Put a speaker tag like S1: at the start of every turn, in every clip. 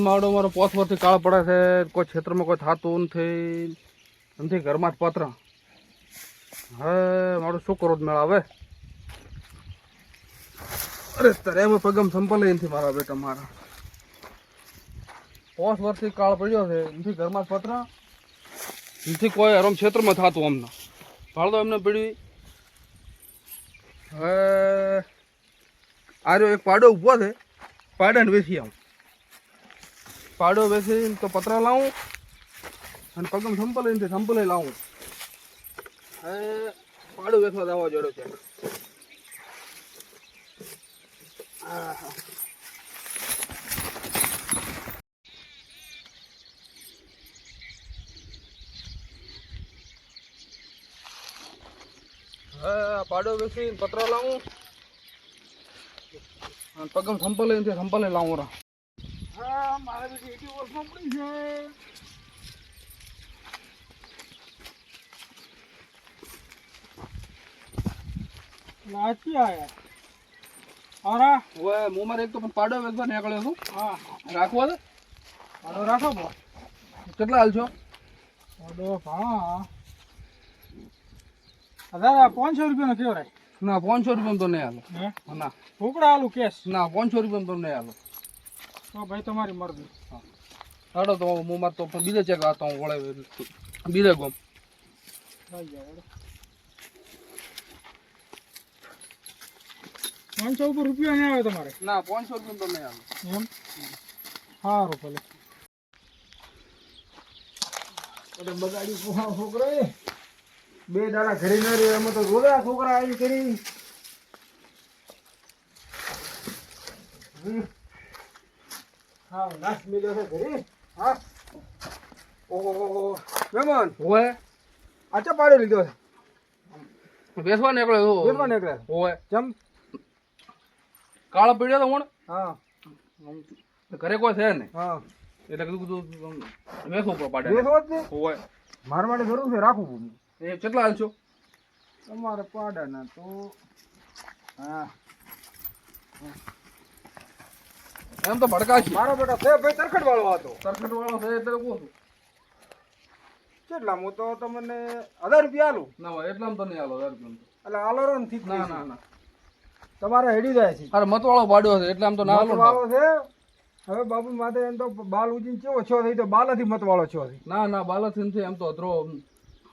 S1: મારો મારો પોસ પરથી કાળ પડે છે, કોઈ ક્ષેત્રમાં કોઈ થતું નથી. એમથી ઘરમાં જ પત્ર. હવે મારું શું કરો મેળા હવે? અરે તારે એમાં પગમ સંપલ નથી મારા બેટા મારા. પોસ વર્ષથી કાળ પડ્યો છે, નથી, ઘરમાં જ પત્ર. એમથી કોઈ હરમ ક્ષેત્રમાં થતું અમને. તો એમને પીડી. હવે આર્યો એક પાડો ઊભો છે, પાડાને બેસી આવું. પાડો બેસી તો પતરા લાવું અને પગમ સંપલ સંપલે લાવું. હવે પાડો બેસવા દાવા જોડો છે. પાડો બેસી પતરા લાવું. અને પગમ સંપલે સંપલે લાવું રા.
S2: મારે બી એટી વર્ષમાં પડી છે. લાચી આયા. અરે.
S1: હું મારે એક તો પણ પાડો વેચવા નીકળ્યો છું.
S2: હા.
S1: રાખવા છે?
S2: પાડો રાખો બો.
S1: કેટલા હાલ છો?
S2: પાડો હા. હજાર પાંચસો રૂપિયાનો કેવો
S1: ના પાંચસો રૂપિયા તો નહીં હાલો. ના.
S2: ફૂકડા આલુ કેસ
S1: ના પાંચસો રૂપિયા તો નહીં હાલો.
S2: તો ભાઈ તમારી મરજી.
S1: હાડો તો હું માર તો બીજે ચેક આતો હું વળે બીજે ગોમ.
S2: પાંચસો ઉપર રૂપિયા નહીં આવે તમારે?
S1: ના પાંચસો રૂપિયા તો નહીં આવે.
S2: એમ? સારું ભલે.
S3: એટલે બગાડી છોકરા. બે દાડા ઘરે ન રહે એમાં તો રોદા છોકરા આવી કરી. હા નાશ મેલ્યો છે ઘરે. હા. ઓહો. મહેમાન
S1: હોય
S3: આચા પાડી લીધો છે.
S1: વેચવા નીકળ્યો
S3: વેચવા નીકળ્યા
S1: હોય
S3: ચમ
S1: કાળો પીડ્યો તો હું
S3: હા.
S1: ઘરે કોઈ છે નહીં.
S3: હા.
S1: એટલે કીધું કીધું વેચવું પડે પાડે.
S3: વેચવો જ ને
S1: હોય
S3: મારા માટે જરૂર છે રાખવું
S1: એ કેટલા હાલ છો?
S3: તમારે પાડાના તો હા.
S1: એમ તો ભડકા છે
S3: મારો બેટા છે ભાઈ તરખડ વાળો હતો.
S1: સરખટ વાળો છે એટલે કહું છું.
S3: કેટલા હું તો તમને હજાર રૂપિયા આલું?
S1: ના હોય એટલામાં તો નહીં હાલો હજાર રૂપિયા
S3: એટલે આલો રો ઠીક
S1: ના ના ના.
S3: તમારે હેડી જાય છે.
S1: અરે મતવાળો પાડ્યો છે એટલે આમ તો ના હાલો ને.
S3: છે? હવે બાબુ માથે એમ તો બાલ ઉજીન કેવો છો થઈ તો બાલાથી મતવાળો છો થઈ.
S1: ના ના બાલાથી નથી એમ તો અધરો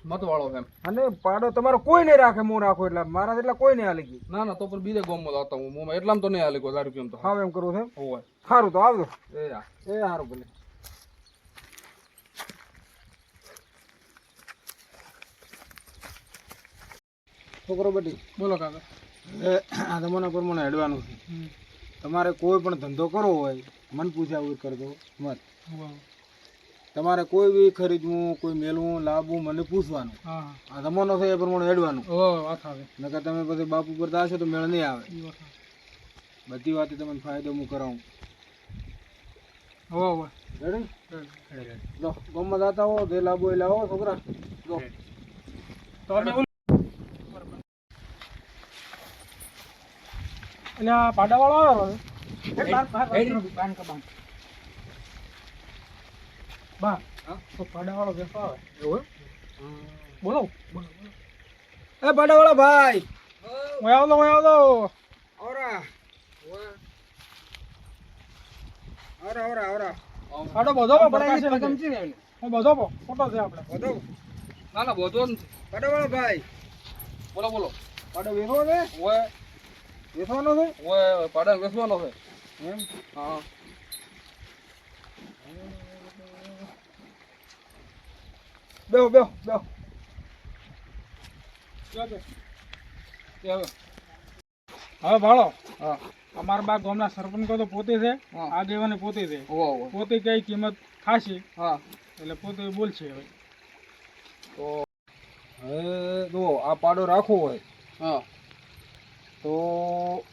S1: મતવાળો એમ.
S3: અને પાડો તમારો કોઈ નહીં રાખે હું રાખો એટલે. મારા એટલે કોઈ નહીં હાલી
S1: ના ના તો પણ બીજે ગોમમાં લાવતો હું એટલામાં તો નહીં હાલી કોઈ હજાર રૂપિયા તો.
S3: હા એમ કરવું છે
S1: હોય
S3: સારું તો આવજો
S1: એ હા
S3: એ સારું ભલે. છોકરો બેટી
S2: બોલો કાકા.
S3: આ તમારા પ્રમાણે હેડવાનું છે. તમારે કોઈ પણ ધંધો કરવો હોય મન પૂછ્યા વગર કરજો. મત. તમારે કોઈ બી ખરીદવું કોઈ મેળવું લાવવું મને પૂછવાનું. આ જમાનો છે એ પ્રમાણે હેડવાનું. નકર તમે પછી બાપુ પર આવશો તો મેળ નહીં આવે.
S2: બધી વાત આવે.
S3: બધી વાતે તમને ફાયદો હું કરાવું.
S2: હોવે હોવે
S3: રેડી લો આતા હો જે લાવો એ લાવો છોકરા. લો.
S2: તો અમે એટલે આ પાડાવાળો આવ્યો બાર, બાર, બાર. બાર. તો પાડાવાળો બેસવા આવે.
S3: એવું
S2: બોલો.
S3: એ પાડાવાળા ભાઈ.
S2: હું. આવતો હું આવતો
S3: આવરા આવરા આવરા આવરા.
S2: પાડો બધો પણ
S3: બરાબર
S2: છે
S3: પગમ
S2: નથી. હું બધો છે આપણે.
S3: બધો
S1: ના ના બોધો નથી.
S3: પાડાવાળા ભાઈ.
S1: બોલો બોલો.
S3: પાડો વેચવો છે?
S1: હોય
S3: વેચવાનો છે?
S1: હોય પાડા વેસવાનો છે.
S3: એમ?
S1: હા.
S3: બેહો બેહો બેહો.
S1: કે. હવે.
S2: હવે ભાળો.
S1: હા.
S2: અમારા બા ગામના સરપંચ તો પોતે છે. આગેવાને પોતે છે. પોતે કઈ કિંમત ખાશે
S1: હા.
S2: એટલે પોતે બોલશે હવે.
S1: તો
S3: હવે જો આ પાડો રાખવો હોય.
S1: હા.
S3: તો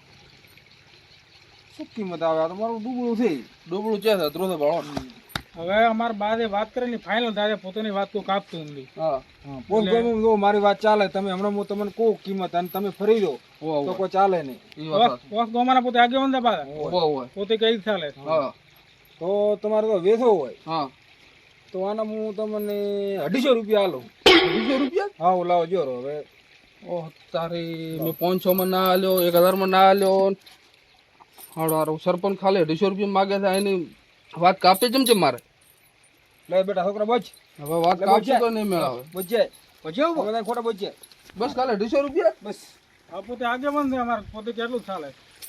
S3: શું કિંમત આવે? આ તો મારું ડૂબળું છે.
S1: ડૂબળું છે ત્રણસો ભાળો
S2: હવે અમારા બાદે વાત કરીને ફાઇનલ તારે પોતાની વાત કોઈ કાપતું નથી
S1: હા.
S3: મારી વાત ચાલે તમે હમણાં હું તમને કહું કિંમત અને તમે ફરી દો તો કોઈ ચાલે નહીં.
S1: વાત
S2: અમારા પોતે આગેવાન
S1: હોવા
S2: પોતે કઈ ચાલે?
S3: તો તમારે તો વેસો હોય.
S1: હા.
S3: તો આના હું તમને અઢીસો રૂપિયા આલો.
S1: અઢીસો રૂપિયા?
S3: હા હું લાવો જોરો હવે.
S1: ઓહ તારી મેં પાંચસો માં ના આલ્યો એક હજારમાં ના આલ્યો. હાડો સરપંચ ખાલી અઢીસો રૂપિયા માગે છે એની વાત કાપી જેમ છે મારે?
S3: લે બેટા છોકરા બચ
S1: હવે વાત
S3: બચ્યા.
S1: તો નહીં મેળાવે.
S3: બચ્યા બચ્યા બધા ખોટા બચ્યા
S1: બસ કાલે અઢીસો રૂપિયા?
S3: બસ.
S2: આ પોતે આગેવાન છે અમારે પોતે કેટલું ચાલે.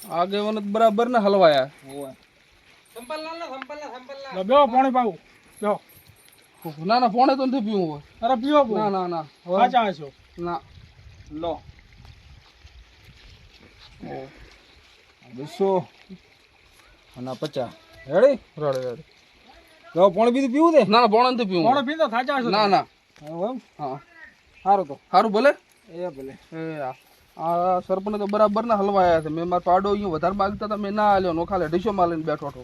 S1: આગેવાન જ બરાબર ને હલવાયા.
S3: હોવે.
S2: લો, બેઓ પાણી પાવું. બેઓ
S1: ના ના પોણે તો નથી પીવું હોય
S2: અરે પીવો પો
S1: ના ના ના. હવે
S2: સાચા હશો
S1: ના.
S3: લો. બસો અને પચાસ. રેડી?
S1: રડે રડે.
S3: તો પાણી બીજું પીવું છે?
S1: ના ના ફોને નથી પીવું.
S2: પાણી પીતો સાચા છો
S1: ના ના.
S3: એમ?
S1: હા.
S3: સારું તો.
S1: સારું ભલે?
S3: એ ભલે.
S1: એ આ સરપંચ તો બરાબર ના હલવાયા છે. મેં મારો પાડો અહીંયા વધારે માગતા હતા મેં ના આલ્યો. નો ખાલી અઢીસો માં લઈને બેઠો હતો.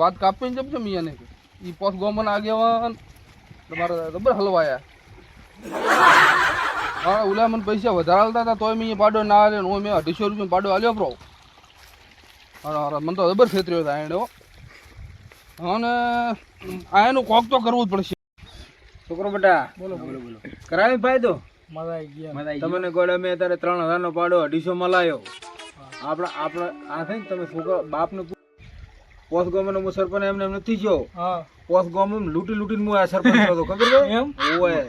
S1: વાત કાપી જમ છે મિયાને એ પોસ ગોમન આગેવાન તમારા જબર હલવાયા હા ઓલા મને પૈસા વધારે હાલતા હતા તોય મેં પાડો ના આલ્યો ને હું મેં અઢીસો રૂપિયા પાડો આલ્યો પ્રો હા મને તો જબર છેતર્યો હતા એને. અને આ એનું કોક તો કરવું જ પડશે.
S3: છોકરો બેટા બોલો બોલો બોલો. કરાવી ફાયદો?
S2: મજા આવી ગયા
S3: તમને ગોળે મેં અત્યારે ત્રણ હજાર નો પાડો અઢીસો માં લાયો. આપણા આપણે આ થઈ તમે છોકરો બાપને પોસ ગોમનો નો સરપંચ એમને એમ નથી જો
S2: પોસ્ટ
S3: પોસ ગોમ લૂંટી લૂંટીને હું આ સરપંચ થયો હતો ખબર છે?
S2: એમ?
S3: ઓય.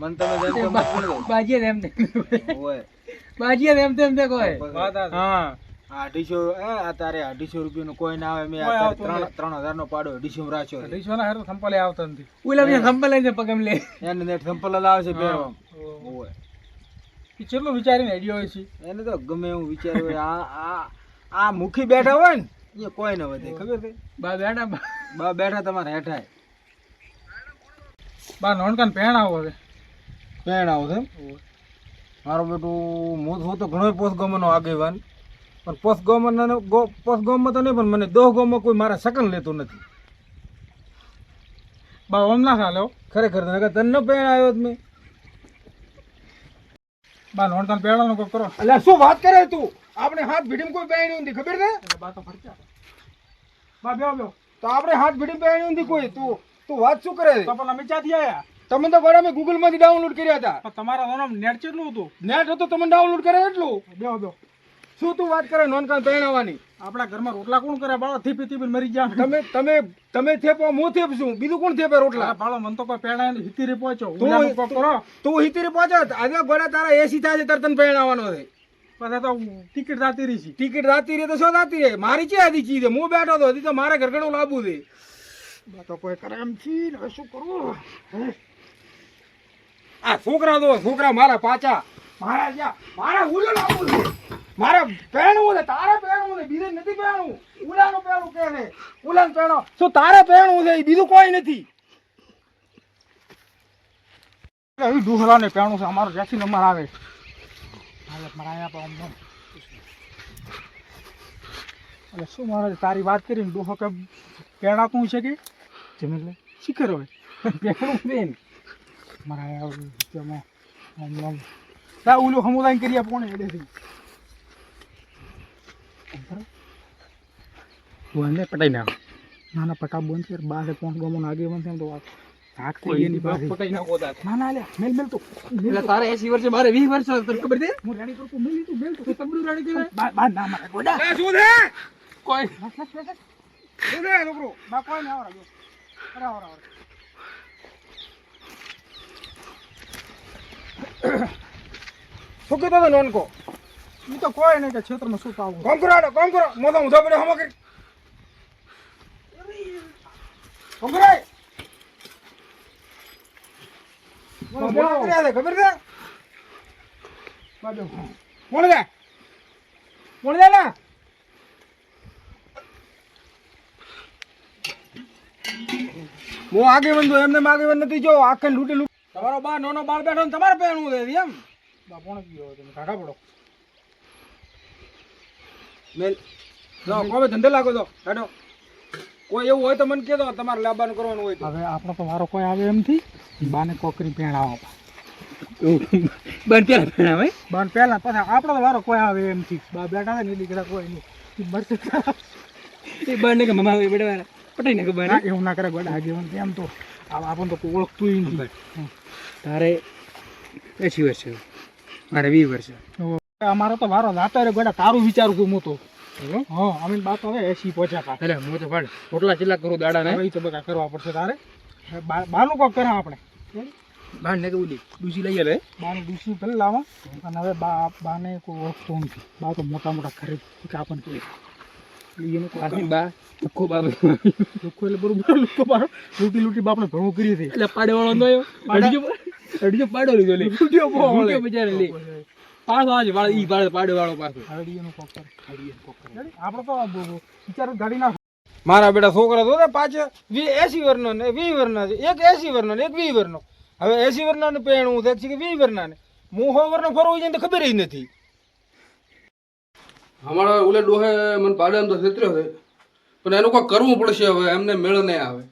S3: મને તમે જેમ તેમ દો.
S4: બાજીએ તેમ તેમ
S3: ઓય.
S4: બાજીએ એમ તેમ તે કોઈ.
S2: હા.
S3: અઢીસો એ આ તારે અઢીસો રૂપિયાનો કોઈ ના આવે મેં ત્રણ ત્રણ હજાર નો પાડો અઢીસો રાખ્યો.
S2: અઢીસો ના હારું સંપાલે આવતો નથી.
S4: ઓલા બીજા સંપલ છે પગમ લે.
S3: એને નેટ સંપલ લાવે છે બે ઓય.
S2: કેટલું વિચારીને હેડ્યો હોય છે.
S3: એને તો ગમે એવું વિચાર્યું હોય. આ આ આ મુખી બેઠા હોય ને એ કોઈ ન વધે ખબર છે?
S4: બા બેઠા બા.
S3: બેઠા તમારે હેઠાય.
S2: બા નોનકાન પેણ આવો હવે.
S3: પેણ આવો છે એમ? મારો બેટું હું હું તો ઘણો પોસ્ટ ગમનો આગેવાન. પણ પોસ્ટ ગામમાં પોસ્ટ ગામમાં તો નહીં પણ મને દોહ ગામમાં કોઈ મારા સકન લેતું નથી.
S2: બા ઓમ ના ખાલો
S3: ખરેખર તને તને પેણ આવ્યો જ મેં.
S2: બા તને પેણાનો કોઈ કરો.
S3: એટલે શું વાત કરે તું? આપણે હાથ ભીડીમાં કોઈ પહેણી નથી ખબર
S2: ને બા તો ફરક્યા બા બેહો બેહો.
S3: તો આપણે હાથ ભીડીમાં પહેણી નથી કોઈ? તું તું વાત શું કરે? છે
S2: તો પણ અમે ક્યાંથી આયા?
S3: તમે તો બરાબર ગૂગલમાંથી ડાઉનલોડ કર્યા હતા.
S2: તમારા નામ નેટ કેટલું હતું?
S3: નેટ હતો તમે ડાઉનલોડ કરે એટલું?
S2: બેહો બેહો.
S3: શું તું વાત કરે? નોનકાન પહેણાવાની.
S2: આપણા ઘરમાં રોટલા કોણ કરે? બાળો થીપી થીપી મરી ગયા.
S3: તમે તમે તમે થેપો હું થેપ છું બીજું કોણ થેપે રોટલા?
S2: બાળો મને તો કોઈ પહેણાય હિતીરી પહોંચો
S3: તું-
S2: કરો.
S3: તું હિતરી પહોંચો? આજે ગોળા તારા એસી થાય છે તરતન પહેણાવાનો છે.
S2: પછી તો ટિકિટ જાતી રહી છે.
S3: ટિકિટ રાતી રે તો શું રાતી રહે? મારી છે આધી ચીજ હું બેઠો તો હજી તો મારે ઘર ઘણું લાવવું છે
S2: તો કોઈ કરે એમ છી ને શું કરવું?
S3: આ છોકરા તો છોકરા મારા પાછા. મારા જ્યાં મારા ઉલો લાવવું છે. મારે પહેણવું છે તારે પહેણવું છે બીજે નથી પહેણવું. ઉલાનું પહેણું કે છે? ઉલાનું પહેણો. શું તારે પહેણવું છે? બીજું કોઈ નથી.
S2: એ પહેણું છે અમારો જેસી નંબર આવે. મારા આમ આમ. એટલે શું મારે તારી વાત કરીને ડોહો કે પહેણાતું છે કે? જમીન લે. શીખર હોય પહેણું બેન મારા આમ ઓલું સમુદાય કરી આપો ને એડેથી બોલને પટાઈ નાખો. ના ના પટા બંધ કર બાર પોંચ ગમો નાગે બંધ એમ તો વાત. થાક થઈ ગઈ એની પાસે
S3: પટાઈ નાખો તાર.
S2: ના ના લે મેલ મેલ તો.
S4: એટલે તારે 80 વર્ષે મારે 20 વર્ષ તને ખબર દે
S2: હું રાણી પર મેલ તું મેલ તો. તબડું રાણી કહેવાય. બા ના મારે ગોડા.
S3: એ શું છે?
S2: કોઈ.
S3: શું છે છોકરો?
S2: બા કોઈ ના આવરા જો. અરે આવરા આવરા.
S3: શું કીધો નોન નોનકો?
S2: ઈ તો કોઈ નહીં કે ક્ષેત્રમાં શું પાવું
S3: કામ કરો હાલો, કામ કરો મોતો ઊંધો પડ્યો હમો કરી. કામ કરો એ. મને બોલા. કર્યા છે, ખબર છે? કોણ છે કોણ છે ને હું આગેવન છું એમને આગેવન નથી જો આખે લૂટી લૂટ તમારો બા નાનો બાળ બેઠો ને તમારે પહેણું દે એમ?
S2: બા કોણ ગયો તમે કાઢા પડો.
S3: મેલ. કોમે ધંધે લાગો તો હેડો. કોઈ એવું હોય તો મને કહેતો તમારે લાવવાનું કરવાનું હોય તો.
S2: હવે આપણો તો વારો કોઈ આવે એમથી બાને કોકરી પહેણાવો
S4: બન પેલા ભણાવે
S2: બાન પહેલા પછી આપણો તો વારો કોઈ આવે એમથી બા બેઠા છે ને દીકરા કોઈ નહીં. મરશે
S4: એ બન કે મમા આવે બેટા પટાઈ ને ખબર
S2: ના એવું ના કરે ગોડા આગેવાન કેમ તો. આ- આપણને તો કોઈ ઓળખતું નથી.
S4: તારે એસી વર્ષ છે. મારે વીસ વર્ષે છે.
S2: અમારો તો વારો જાતો રે ગોડા તારું વિચારું છું હું તો. હા અમે બાત હવે એસી પહોંચ્યા હતા.
S4: એટલે હું તો ભાડ રોટલા ચિલ્લા કરું દાડા ને
S2: તો બધા કરવા પડશે તારે. બા- બાનું કોક કરે આપણે.
S4: બાર ને કેવું ડૂસી લઈ લે
S2: બાને ડૂસી પેલા લાવો. અને હવે બા બાને કોઈ ઓળખતો નથી. બા તો મોટા મોટા ખરે કે એનું કોઈ
S4: બા દુખો બાબો
S2: લોકો એટલે બરોબર લોકો મારો લૂંટી લૂંટી બાપને ભણવું કરી છે.
S4: એટલે પાડે વાળો નો અડીજો અડીજો પાડો લીધો લે.
S2: લૂંટ્યો
S4: બિચારે લે. પાછો આજ વાળ ઈ પાડે પાડે વાળો પાછો.
S2: હરડીઓનું કોકર કરે. કોકર. કોક આપણે તો વિચાર ગાડી ના
S3: મારા બેટા છોકરા તો પાછા વી એસી વરનો ને વી વર્ષના છે. એક એસી વરનો ને એક વી વરનો. હવે એસી વર્ષના ને પહેણું છે કે વી વર્ષના ને. હું હો વરનો ફરવું છે ને તો ખબર જ નથી.
S1: અમારા ઓલે ડોહે મને પાડે એમ તો છેતર્યો છે. પણ એનું કોઈ કરવું પડશે હવે એમને મેળ નહીં આવે.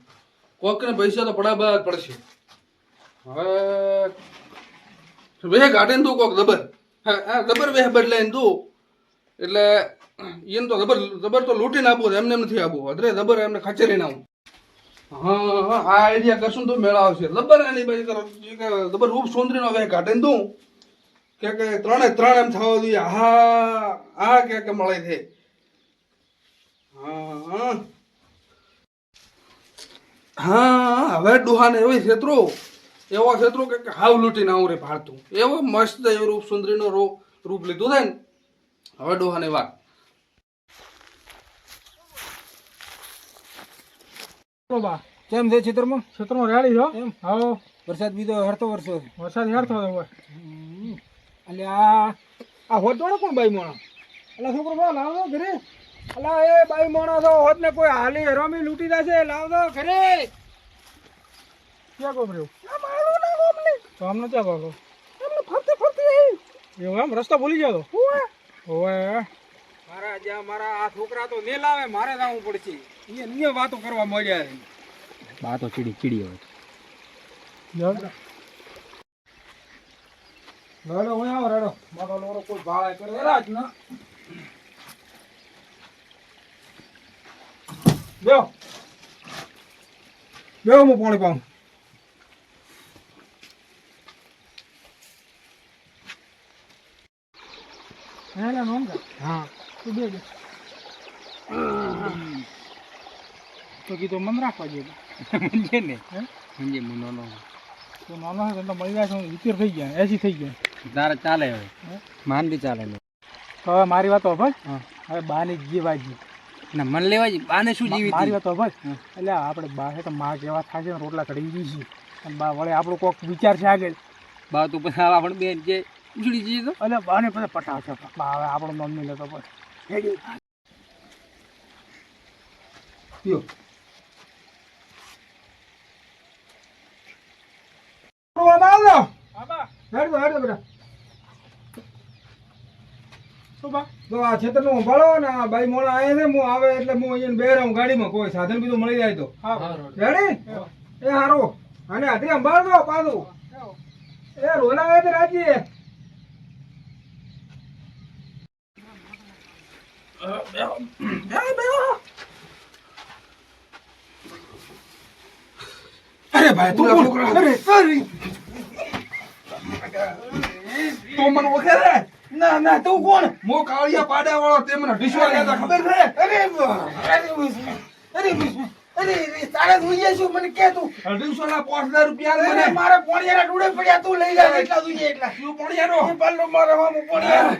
S1: કોકને પૈસા તો પડાવવા પડશે. હવે કાઢે ને તું કોક જબર હા હા જબર વેહ બદલાય ને તું એટલે, એમ તો રબર રબર તો લૂંટીને આપવું એમને એમ નથી આપવું અત્રે રબર એમને ખચેરીને આવું. હા આ આઈડિયા કરશું તો મેળા આવશે. રબર એની પછી રબર રૂપ સુંદરીનો વેહ કાઢે તું કે કે ત્રણે ત્રણ એમ થવા જોઈએ. હા આ કે કે મળે છે. હા હા. હા, હવે ડોહાને એવી છેતરો એવો શત્રુ કે હાવ લૂંટીને આવું રે ભાળતું એવો મસ્ત એવો રૂપ સુંદરીનો રો રૂપ લીધું થાય ને. હવે ડોહાને વાત.
S2: બા
S3: કેમ છે ચિત્રમાં
S2: ચિત્રમાં રેડી છો?
S3: એમ?
S2: હા
S3: વરસાદ બીજો હરતો વરસો
S2: વરસાદ હેરતો હોય
S3: એટલે આ આ હોત દોડે કોણ બાઈ મોણા એટલે છોકરો બા લાવજો ઘરે. અલા એ બાઈ મોણા તો હોત ને કોઈ હાલી રમી લૂંટી જશે. લાવજો ઘરે.
S2: ક્યાં કોમ રહ્યો? તો અમને ક્યાં ભાગો?
S3: તમને ફરતે ફરતે
S2: એવું એમ? રસ્તા ભૂલી ગયો તો?
S3: ઓવે. મારા જ્યાં મારા આ છોકરા તો ને લાવે મારે જવું પડશે. એ અન્ય વાતો કરવા મળ્યા છે.
S4: વાતો ચીડી ચીડી
S2: હોય.
S3: રડો હું આવો રડો. મારો લોરો કોઈ ભાળે કરે રાજ ના. બેહો. બેહો હું પાણી પાઉં.
S2: હે લે નોન કા
S3: હા.
S2: તું બે તો કીધું મન રાખવા જોઈએ
S4: સમજે ને?
S2: હે?
S4: સમજે હું નાનો
S2: તો નાનો છે તો મળી જાય છે વિતર થઈ ગયા એસી થઈ ગયા.
S4: તારે ચાલે હવે.
S2: હે?
S4: માન બી ચાલે
S2: તો હવે મારી વાત ભાઈ હવે બાની જીવાજી.
S4: ના મન લેવાજી જ બાને શું જીવી
S2: મારી વાત ભાઈ એટલે આપણે બા છે તો માં કેવા થાય છે રોટલા કઢી દીધી છે અને બા વળે આપણો કોક વિચાર છે આગળ.
S4: બા તો પછી આપણે બેન જે ઉછળી જઈએ તો?
S2: એટલે બાને પછી પટાશે હવે આપણો મમ્મી નહીં લેતો પછી
S3: પીઓ તો સંભાળો ને હું આવે એટલે હું અહીંયા બે રહું ગાડીમાં. કોઈ સાધન બીજું મળી જાય તો. રેડી એ હારો. અને હાથી સંભાળજો પાછું. એ રોલા આવે તો રાજી અરે ભાઈ તું અરે સોરી તો મને ઓળખે રે ના ના તું કોણ?
S1: મો કાળિયા પાડા વાળો તે મને ઢીસવા લેતા ખબર છે?
S3: અરે અરે અરે અરે તારે જોઈએ છું મને કે તું.
S1: અઢીસો ના હજાર રૂપિયા મને.
S3: મારા પોણિયાના ડૂડે પડ્યા તું લઈ જા એટલા જોઈએ એટલા.
S1: શું પોણિયાનો?
S3: પાલ્લો મારા મામું પોણિયા